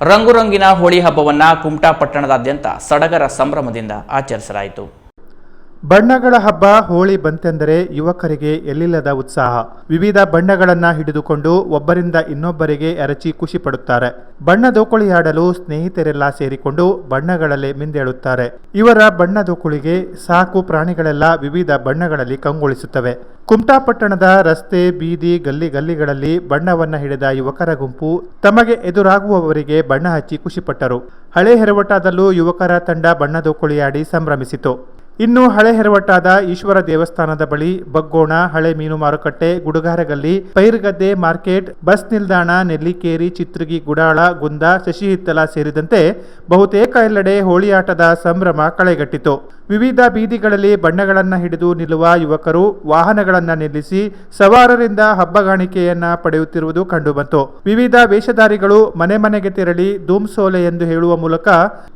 ರಂಗುರಂಗಿನ ಹೋಳಿ ಹಬ್ಬವನ್ನ ಕುಮಟಾ ಪಟ್ಟಣದಾದ್ಯಂತ ಸಡಗರ ಸಂಭ್ರಮದಿಂದ ಆಚರಿಸಲಾಯಿತು. ಬಣ್ಣಗಳ ಹಬ್ಬ ಹೋಳಿ ಬಂತೆಂದರೆ ಯುವಕರಿಗೆ ಎಲ್ಲಿಲ್ಲದ ಉತ್ಸಾಹ. ವಿವಿಧ ಬಣ್ಣಗಳನ್ನು ಹಿಡಿದುಕೊಂಡು ಒಬ್ಬರಿಂದ ಇನ್ನೊಬ್ಬರಿಗೆ ಎರಚಿ ಖುಷಿ ಪಡುತ್ತಾರೆ. ಬಣ್ಣದೋಕುಳಿಯಾಡಲು ಸ್ನೇಹಿತರೆಲ್ಲ ಸೇರಿಕೊಂಡು ಬಣ್ಣಗಳಲ್ಲಿ ಮಿಂದೇಳುತ್ತಾರೆ. ಇವರ ಬಣ್ಣದೋಕುಳಿಗೆ ಸಾಕು ಪ್ರಾಣಿಗಳೆಲ್ಲ ವಿವಿಧ ಬಣ್ಣಗಳಲ್ಲಿ ಕಂಗೊಳಿಸುತ್ತವೆ. ಕುಮಟಾಪಟ್ಟಣದ ರಸ್ತೆ, ಬೀದಿ, ಗಲ್ಲಿ ಗಲ್ಲಿಗಳಲ್ಲಿ ಬಣ್ಣವನ್ನ ಹಿಡಿದ ಯುವಕರ ಗುಂಪು ತಮಗೆ ಎದುರಾಗುವವರಿಗೆ ಬಣ್ಣ ಹಚ್ಚಿ ಖುಷಿಪಟ್ಟರು ಹಳೆ ಹೆರವಟಾದಲ್ಲೂ ಯುವಕರ ತಂಡ ಬಣ್ಣದೋಕುಳಿಯಾಡಿ ಸಂಭ್ರಮಿಸಿತು. ಇನ್ನು ಹಳೆ ಹೆರವಟ್ಟಾದ ಈಶ್ವರ ದೇವಸ್ಥಾನದ ಬಳಿ ಬಗ್ಗೋಣ, ಹಳೆ ಮೀನು ಮಾರುಕಟ್ಟೆ, ಗುಡುಗಾರಗಲ್ಲಿ ಪೈರ್ಗದ್ದೆ ಮಾರ್ಕೆಟ್, ಬಸ್ ನಿಲ್ದಾಣ, ನೆಲ್ಲಿಕೇರಿ, ಚಿತ್ರಗಿ, ಗುಡಾಳ, ಗುಂದ ಶಶಿಹಿತ್ತಲ ಸೇರಿದಂತೆ ಬಹುತೇಕ ಎಲ್ಲೆಡೆ ಆಟದ ಸಂಭ್ರಮ ಕಳೆಗಟ್ಟಿತು. ವಿವಿಧ ಬೀದಿಗಳಲ್ಲಿ ಬಣ್ಣಗಳನ್ನ ಹಿಡಿದು ನಿಲ್ಲುವ ಯುವಕರು ವಾಹನಗಳನ್ನ ನಿಲ್ಲಿಸಿ ಸವಾರರಿಂದ ಹಬ್ಬಗಾಣಿಕೆಯನ್ನ ಪಡೆಯುತ್ತಿರುವುದು ಕಂಡುಬಂತು. ವಿವಿಧ ವೇಷಧಾರಿಗಳು ಮನೆ ಮನೆಗೆ ತೆರಳಿ ಧೂಮ್ಸೋಲೆ ಎಂದು ಹೇಳುವ ಮೂಲಕ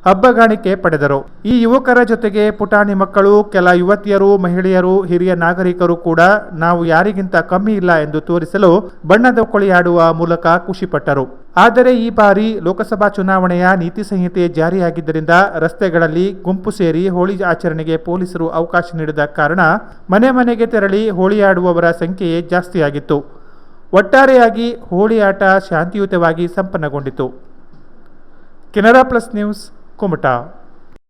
ಹಬ್ಬಗಾಣಿಕೆ ಪಡೆದರು. ಈ ಯುವಕರ ಜೊತೆಗೆ ಪುಟಾಣಿ ಮಕ್ಕಳು, ಕೆಲ ಯುವತಿಯರು, ಮಹಿಳೆಯರು, ಹಿರಿಯ ನಾಗರಿಕರು ಕೂಡ ನಾವು ಯಾರಿಗಿಂತ ಕಮ್ಮಿ ಇಲ್ಲ ಎಂದು ತೋರಿಸಲು ಬಣ್ಣದ ಕೊಳಿಯಾಡುವ ಮೂಲಕ ಖುಷಿಪಟ್ಟರು. ಆದರೆ ಈ ಬಾರಿ ಲೋಕಸಭಾ ಚುನಾವಣೆಯ ನೀತಿ ಸಂಹಿತೆ ಜಾರಿಯಾಗಿದ್ದರಿಂದ ರಸ್ತೆಗಳಲ್ಲಿ ಗುಂಪು ಸೇರಿ ಹೋಳಿ ಆಚರಣೆಗೆ ಪೊಲೀಸರು ಅವಕಾಶ ನೀಡಿದ ಕಾರಣ ಮನೆ ಮನೆಗೆ ತೆರಳಿ ಹೋಳಿ ಆಡುವವರ ಸಂಖ್ಯೆಯೇ ಜಾಸ್ತಿಯಾಗಿತ್ತು. ಒಟ್ಟಾರೆಯಾಗಿ ಹೋಳಿ ಆಟ ಶಾಂತಿಯುತವಾಗಿ ಸಂಪನ್ನಗೊಂಡಿತು. Canara plus news, Kumta.